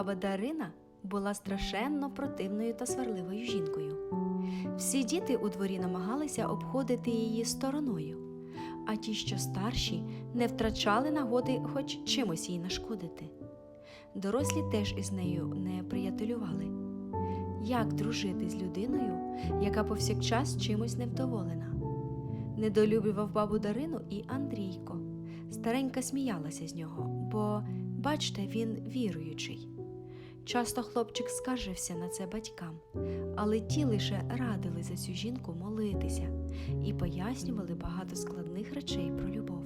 Баба Дарина була страшенно противною та сварливою жінкою. Всі діти у дворі намагалися обходити її стороною, а ті, що старші, не втрачали нагоди хоч чимось їй нашкодити. Дорослі теж із нею не приятелювали. Як дружити з людиною, яка повсякчас чимось невдоволена? Недолюблював бабу Дарину і Андрійко. Старенька сміялася з нього, бо, бачте, він віруючий. Часто хлопчик скаржився на це батькам, але ті лише радили за цю жінку молитися і пояснювали багато складних речей про любов.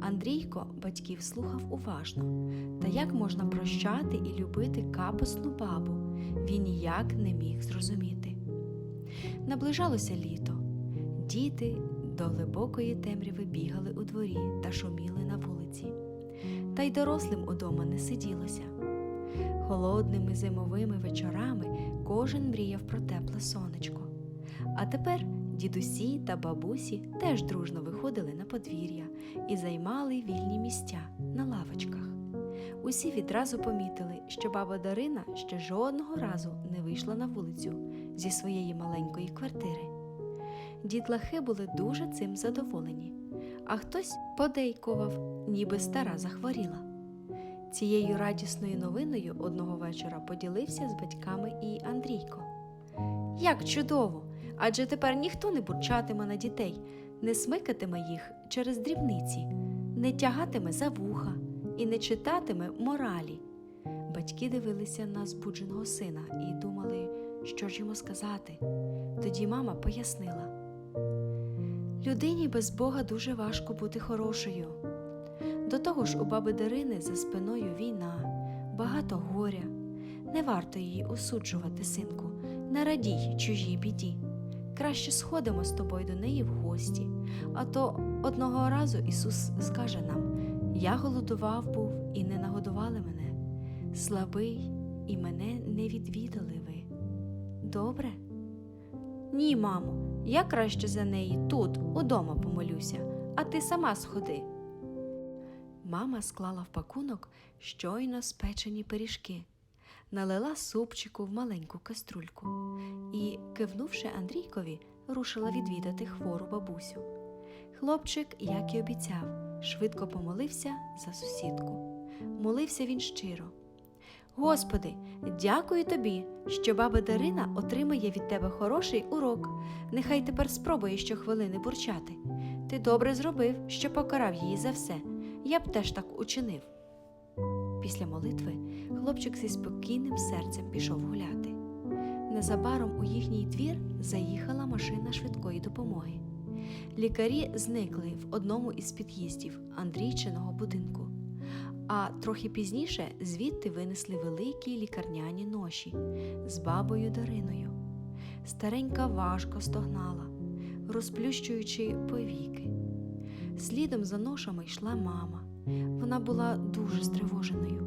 Андрійко батьків слухав уважно, та як можна прощати і любити капусну бабу, він ніяк не міг зрозуміти. Наближалося літо. Діти до глибокої темряви бігали у дворі та шуміли на вулиці. Та й дорослим удома не сиділося. Холодними зимовими вечорами кожен мріяв про тепле сонечко. А тепер дідусі та бабусі теж дружно виходили на подвір'я і займали вільні місця на лавочках. Усі відразу помітили, що баба Дарина ще жодного разу не вийшла на вулицю зі своєї маленької квартири. Дітлахи були дуже цим задоволені, а хтось подейкував, ніби стара захворіла. Цією радісною новиною одного вечора поділився з батьками і Андрійко. Як чудово! Адже тепер ніхто не бурчатиме на дітей, не смикатиме їх через дрібниці, не тягатиме за вуха і не читатиме моралі. Батьки дивилися на збудженого сина і думали, що ж йому сказати. Тоді мама пояснила: людині без Бога дуже важко бути хорошою. До того ж, у баби Дарини за спиною війна, багато горя. Не варто її осуджувати, синку, не радій чужій біді. Краще сходимо з тобою до неї в гості, а то одного разу Ісус скаже нам: Я голодував був і не нагодували мене, слабий, і мене не відвідали ви. Добре? Ні, мамо, я краще за неї тут, удома помолюся, а ти сама сходи. Мама склала в пакунок щойно спечені пиріжки, налила супчику в маленьку каструльку і, кивнувши Андрійкові, рушила відвідати хвору бабусю. Хлопчик, як і обіцяв, швидко помолився за сусідку. Молився він щиро. Господи, дякую тобі, що баба Дарина отримає від тебе хороший урок. Нехай тепер спробує щохвилини бурчати. Ти добре зробив, що покарав її за все. Я б теж так учинив. Після молитви хлопчик зі спокійним серцем пішов гуляти. Незабаром у їхній двір заїхала машина швидкої допомоги. Лікарі зникли в одному із під'їздів Андрійчиного будинку, а трохи пізніше звідти винесли великі лікарняні ноші з бабою Дариною. Старенька важко стогнала, розплющуючи повіки. Слідом за ношами йшла мама. Вона була дуже стривоженою.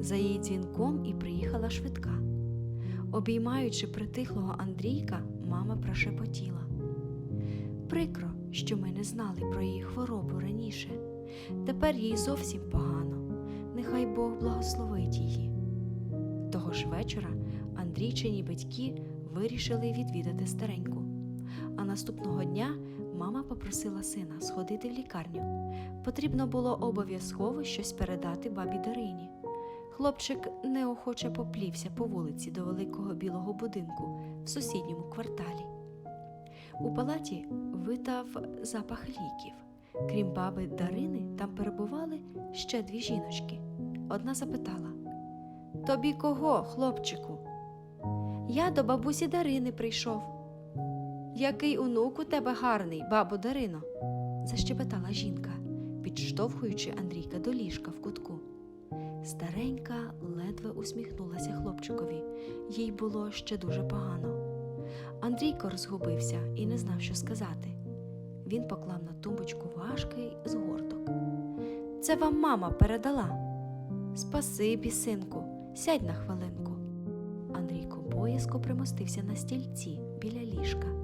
За її дзвінком і приїхала швидка. Обіймаючи притихлого Андрійка, мама прошепотіла. Прикро, що ми не знали про її хворобу раніше. Тепер їй зовсім погано. Нехай Бог благословить її. Того ж вечора Андрійчині батьки вирішили відвідати стареньку. А наступного дня мама попросила сина сходити в лікарню. Потрібно було обов'язково щось передати бабі Дарині. Хлопчик неохоче поплівся по вулиці до великого білого будинку в сусідньому кварталі. У палаті витав запах ліків. Крім баби Дарини, там перебували ще дві жіночки. Одна запитала: Тобі кого, хлопчику? Я до бабусі Дарини прийшов. Який онук у тебе гарний, бабо Дарино? защебетала жінка, підштовхуючи Андрійка до ліжка в кутку. Старенька ледве усміхнулася хлопчикові, їй було ще дуже погано. Андрійко розгубився і не знав, що сказати. Він поклав на тумбочку важкий згорток. Це вам мама передала. Спасибі, синку, сядь на хвилинку. Андрійко боязко примостився на стільці біля ліжка.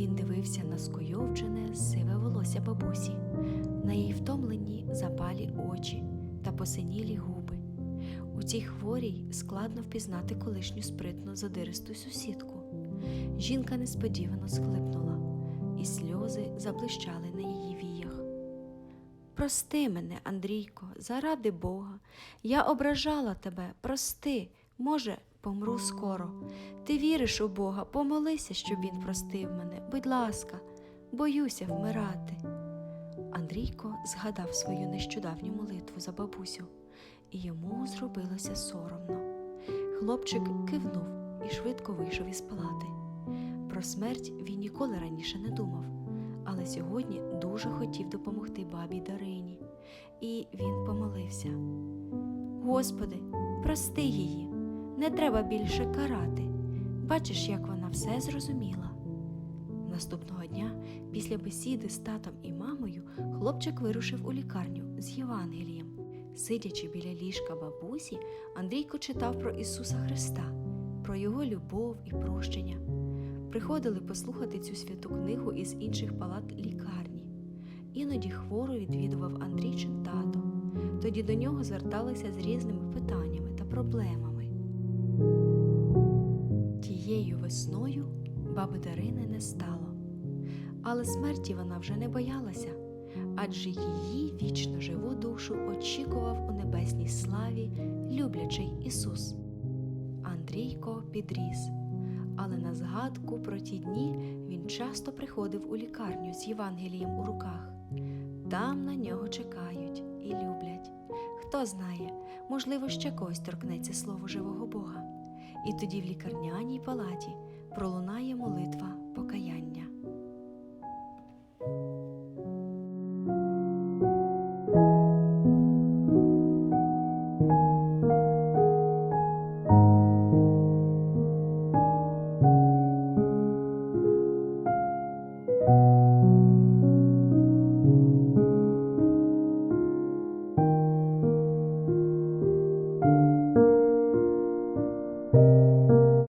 Він дивився на скуйовджене сиве волосся бабусі, на її втомлені запалі очі та посинілі губи. У цій хворій складно впізнати колишню спритну задиристу сусідку. Жінка несподівано схлипнула, і сльози заблищали на її віях. Прости мене, Андрійко, заради Бога. Я ображала тебе, прости, може, помру скоро. Ти віриш у Бога, помолися, щоб він простив мене, будь ласка, боюся вмирати. Андрійко згадав свою нещодавню молитву за бабусю, і йому зробилося соромно. Хлопчик кивнув і швидко вийшов із палати. Про смерть він ніколи раніше не думав, але сьогодні дуже хотів допомогти бабі Дарині. І він помолився. Господи, прости її, не треба більше карати. Бачиш, як вона все зрозуміла. Наступного дня, після бесіди з татом і мамою, хлопчик вирушив у лікарню з Євангелієм. Сидячи біля ліжка бабусі, Андрійко читав про Ісуса Христа, про Його любов і прощення. Приходили послухати цю святу книгу із інших палат лікарні. Іноді хвору відвідував Андрійчин тато. Тоді до нього зверталися з різними питаннями та проблемами. Тією весною баби Дарини не стало. Але смерті вона вже не боялася, адже її вічно живу душу очікував у небесній славі люблячий Ісус. Андрійко підріс, але на згадку про ті дні він часто приходив у лікарню з Євангелієм у руках. Там на нього чекають і люблять. Хто знає, можливо, ще когось торкнеться слово живого Бога. І тоді в лікарняній палаті пролунає молитва